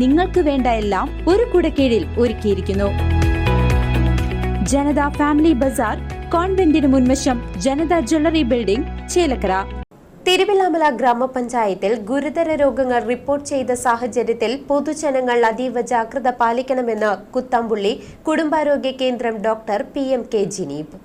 നിങ്ങൾക്ക് വേണ്ട എല്ലാം ഒരു കുടക്കീഴിൽ ഒരുക്കിയിരിക്കുന്നു. ജനത ഫാമിലി ബസാർ കോൺവെന്റിന് മുൻവശം ജനത ജ്വല്ലറി ബിൽഡിംഗ് ചേലക്കര. തിരുവിലാമല ഗ്രാമപഞ്ചായത്തിൽ ഗുരുതര രോഗങ്ങൾ റിപ്പോർട്ട് ചെയ്ത സാഹചര്യത്തിൽ പൊതുജനങ്ങൾ അതീവ ജാഗ്രത പാലിക്കണമെന്ന് കുത്തമ്പുള്ളി കുടുംബാരോഗ്യ കേന്ദ്രം doctor P M K Jineeb.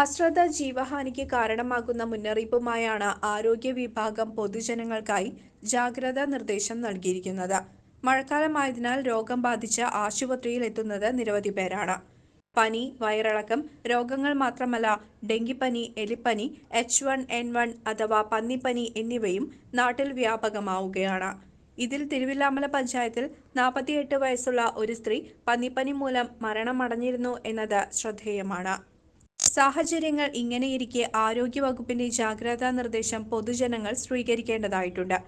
അശ്രദ്ധ ജീവഹാനിക്ക് കാരണമാകുന്ന മുന്നറിയിപ്പുമായാണ് ആരോഗ്യ വിഭാഗം പൊതുജനങ്ങൾക്കായി ജാഗ്രതാ നിർദ്ദേശം നൽകിയിരിക്കുന്നത്. മഴക്കാലമായതിനാൽ രോഗം ബാധിച്ച ആശുപത്രിയിൽ എത്തുന്നത് നിരവധി പേരാണ്. പനി വയറിളക്കം രോഗങ്ങൾ മാത്രമല്ല ഡെങ്കിപ്പനി എലിപ്പനി എച്ച് വൺ എൻ വൺ അഥവാ പന്നിപ്പനി എന്നിവയും നാട്ടിൽ വ്യാപകമാവുകയാണ്. ഇതിൽ തിരുവില്ലാമല പഞ്ചായത്തിൽ നാൽപ്പത്തിയെട്ട് വയസ്സുള്ള ഒരു സ്ത്രീ പന്നിപ്പനി മൂലം മരണമടഞ്ഞിരുന്നു എന്നത് ശ്രദ്ധേയമാണ്. സാഹചര്യങ്ങൾ ഇങ്ങനെയിരിക്കെ ആരോഗ്യവകുപ്പിന്റെ ജാഗ്രതാ നിർദ്ദേശം പൊതുജനങ്ങൾ സ്വീകരിക്കേണ്ടതായിട്ടുണ്ട്.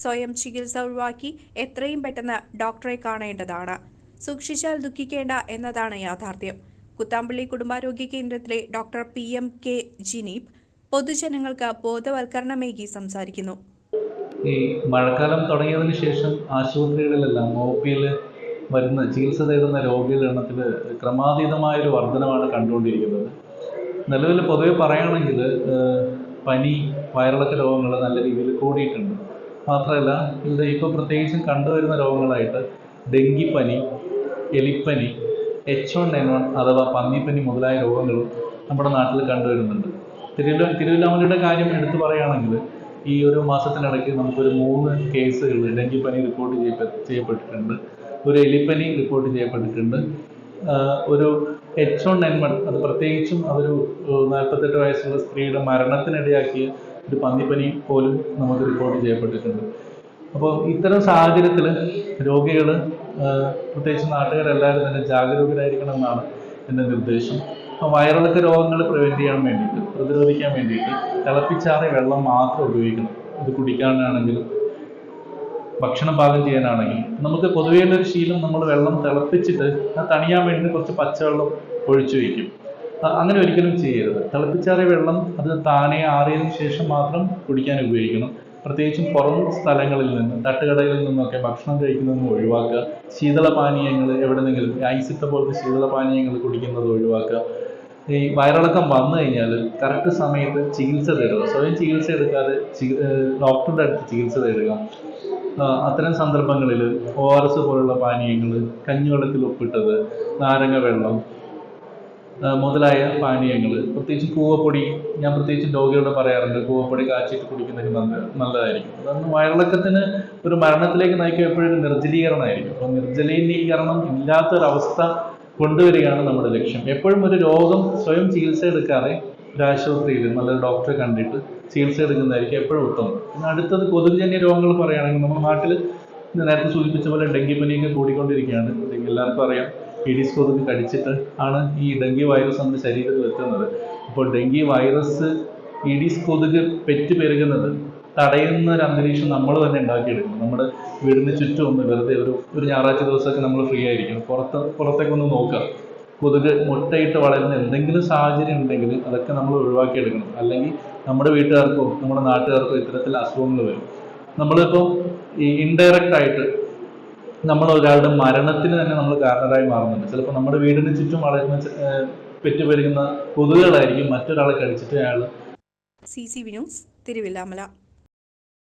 സ്വയം ചികിത്സ ഒഴിവാക്കി എത്രയും പെട്ടെന്ന് ഡോക്ടറെ കാണേണ്ടതാണ്. സൂക്ഷിച്ചാൽ ദുഃഖിക്കേണ്ട എന്നതാണ് യാഥാർത്ഥ്യം. കുത്താമ്പള്ളി കുടുംബാരോഗ്യ കേന്ദ്രത്തിലെ doctor P M K Jineeb പൊതുജനങ്ങൾക്ക് ബോധവൽക്കരണമേകി സംസാരിക്കുന്നു. ഈ മഴക്കാലം തുടങ്ങിയതിന് ശേഷം ആശുപത്രികളിലെല്ലാം ഒ പിയിൽ വരുന്ന ചികിത്സ തേടുന്ന രോഗികളുടെ എണ്ണത്തിൽ ക്രമാതീതമായൊരു വർധനമാണ് കണ്ടുകൊണ്ടിരിക്കുന്നത്. നിലവിൽ പൊതുവെ പറയുകയാണെങ്കിൽ പനി വയറിളക്ക രോഗങ്ങൾ നല്ല രീതിയിൽ കൂടിയിട്ടുണ്ട്. മാത്രമല്ല ഇത് ഇപ്പോൾ പ്രത്യേകിച്ചും കണ്ടുവരുന്ന രോഗങ്ങളായിട്ട് ഡെങ്കിപ്പനി എലിപ്പനി എച്ച് വൺ എൻ വൺ അഥവാ പന്നിപ്പനി മുതലായ രോഗങ്ങളും നമ്മുടെ നാട്ടിൽ കണ്ടുവരുന്നുണ്ട്. തിരുവല്ല തിരുവല്ലാമലയുടെ കാര്യം എടുത്തു പറയുകയാണെങ്കിൽ ഈ ഒരു മാസത്തിനിടയ്ക്ക് നമുക്കൊരു മൂന്ന് കേസുകൾ ഡെങ്കിപ്പനി റിപ്പോർട്ട് ചെയ്യപ്പെ ചെയ്യപ്പെട്ടിട്ടുണ്ട്. ഒരു എലിപ്പനി റിപ്പോർട്ട് ചെയ്യപ്പെട്ടിട്ടുണ്ട്. ഒരു എച്ച് വൺ എൻ വൺ അത് പ്രത്യേകിച്ചും അതൊരു നാൽപ്പത്തെട്ട് വയസ്സുള്ള സ്ത്രീയുടെ മരണത്തിനിടയാക്കിയ ഒരു പന്നിപ്പനി പോലും നമുക്ക് റിപ്പോർട്ട് ചെയ്യപ്പെട്ടിട്ടുണ്ട്. അപ്പോൾ ഇത്തരം സാഹചര്യത്തിൽ രോഗികൾ പ്രത്യേകിച്ച് നാട്ടുകാരെല്ലാവരും തന്നെ ജാഗരൂകരായിരിക്കണം എന്നാണ് എന്റെ നിർദ്ദേശം. അപ്പോൾ വയറിളക്ക രോഗങ്ങൾ പ്രിവെന്റ് ചെയ്യാൻ വേണ്ടിയിട്ട് പ്രതിരോധിക്കാൻ വേണ്ടിയിട്ട് തിളപ്പിച്ചാറിയ വെള്ളം മാത്രം ഉപയോഗിക്കണം. ഇത് കുടിക്കാനാണെങ്കിലും ഭക്ഷണം പാകം ചെയ്യാനാണെങ്കിൽ നമുക്ക് പൊതുവേ ഒരു ശീലം നമ്മൾ വെള്ളം തിളപ്പിച്ചിട്ട് തണിയാൻ വേണ്ടി കുറച്ച് പച്ചവെള്ളം ഒഴിച്ചു വയ്ക്കും. അങ്ങനെ ഒരിക്കലും ചെയ്യരുത്. തിളപ്പിച്ചാറിയ വെള്ളം അത് താനെ ആറിയതിനു ശേഷം മാത്രം കുടിക്കാൻ ഉപയോഗിക്കണം. പ്രത്യേകിച്ചും പുറം സ്ഥലങ്ങളിൽ നിന്ന് തട്ടുകടകളിൽ നിന്നൊക്കെ ഭക്ഷണം കഴിക്കുന്നതും ഒഴിവാക്കുക. ശീതളപാനീയങ്ങൾ എവിടെന്നെങ്കിലും ഐസിത്ത പോലത്തെ ശീതളപാനീയങ്ങൾ കുടിക്കുന്നത് ഒഴിവാക്കുക. ഈ വയറിളക്കം വന്നു കഴിഞ്ഞാൽ കറക്റ്റ് സമയത്ത് ചികിത്സ തേടുക. സ്വയം ചികിത്സ എടുക്കാതെ ഡോക്ടറുടെ അടുത്ത് ചികിത്സ തേടുക. അത്തരം സന്ദർഭങ്ങളിൽ ഒ ആർ എസ് പോലുള്ള പാനീയങ്ങൾ കഞ്ഞിവെള്ളത്തിൽ ഉപ്പിട്ടത് നാരങ്ങ വെള്ളം മുതലായ പാനീയങ്ങൾ പ്രത്യേകിച്ച് കൂവപ്പൊടി ഞാൻ പ്രത്യേകിച്ച് രോഗികളോട് പറയാറുണ്ട് കൂവപ്പൊടി കാച്ചിട്ട് കുടിക്കുന്നതൊക്കെ നല്ല നല്ലതായിരിക്കും. അതൊന്ന് വയറിളക്കത്തിന് ഒരു മരണത്തിലേക്ക് നയിക്കുക എപ്പോഴും നിർജലീകരണമായിരിക്കും. അപ്പോൾ നിർജലീകരണം ഇല്ലാത്തൊരവസ്ഥ കൊണ്ടുവരികയാണ് നമ്മുടെ ലക്ഷ്യം. എപ്പോഴും ഒരു രോഗം സ്വയം ചികിത്സ എടുക്കാതെ ഒരു ആശുപത്രിയിൽ നല്ലൊരു ഡോക്ടറെ കണ്ടിട്ട് ചികിത്സ എടുക്കുന്നതായിരിക്കും എപ്പോഴും ഉത്തമം. പിന്നെ അടുത്തത് കൊതുകുജന്യ രോഗങ്ങൾ പറയുകയാണെങ്കിൽ നമ്മുടെ നാട്ടിൽ നേരത്തെ സൂചിപ്പിച്ച പോലെ ഡെങ്കിപ്പനിയൊക്കെ കൂടിക്കൊണ്ടിരിക്കുകയാണ്. എല്ലാവർക്കും അറിയാം. ഈഡിസ് കൊതുക് കടിച്ചിട്ട് ആണ് ഈ ഡെങ്കി വൈറസ് നമ്മുടെ ശരീരത്തിൽ എത്തുന്നത്. അപ്പോൾ ഡെങ്കി വൈറസ് ഈഡിസ് കൊതുക് പെറ്റ് പെരുകുന്നത് തടയുന്ന ഒരു അന്തരീക്ഷം നമ്മൾ തന്നെ ഉണ്ടാക്കിയെടുക്കണം നമ്മുടെ വീടിന് ചുറ്റും ഒന്ന് വെറുതെ ഒരു ഒരു ഞായറാഴ്ച ദിവസമൊക്കെ നമ്മൾ ഫ്രീ ആയിരിക്കും. പുറത്ത് പുറത്തേക്കൊന്ന് നോക്കുക. കൊതുക് മുട്ടയിട്ട് വളരുന്ന എന്തെങ്കിലും സാഹചര്യം ഉണ്ടെങ്കിൽ അതൊക്കെ നമ്മൾ ഒഴിവാക്കിയെടുക്കണം. അല്ലെങ്കിൽ നമ്മുടെ വീട്ടുകാർക്കോ നമ്മുടെ നാട്ടുകാർക്കോ ഇത്തരത്തിൽ അസുഖങ്ങൾ വരും. നമ്മളിപ്പോൾ ഈ ഇൻഡയറക്റ്റ് ആയിട്ട് നമ്മൾ ഒരാളുടെ മരണത്തിന് തന്നെ നമ്മൾ കാരണരായി മാറുന്നുണ്ട്. ചിലപ്പോൾ നമ്മുടെ വീടിന് ചുറ്റും വളരുന്ന പെറ്റുപെരുകുന്ന കൊതുകുകളായിരിക്കും മറ്റൊരാളെ കടിച്ചിട്ട് അയാൾ സി സി ന്യൂസ് തിരുവില്ലാമല.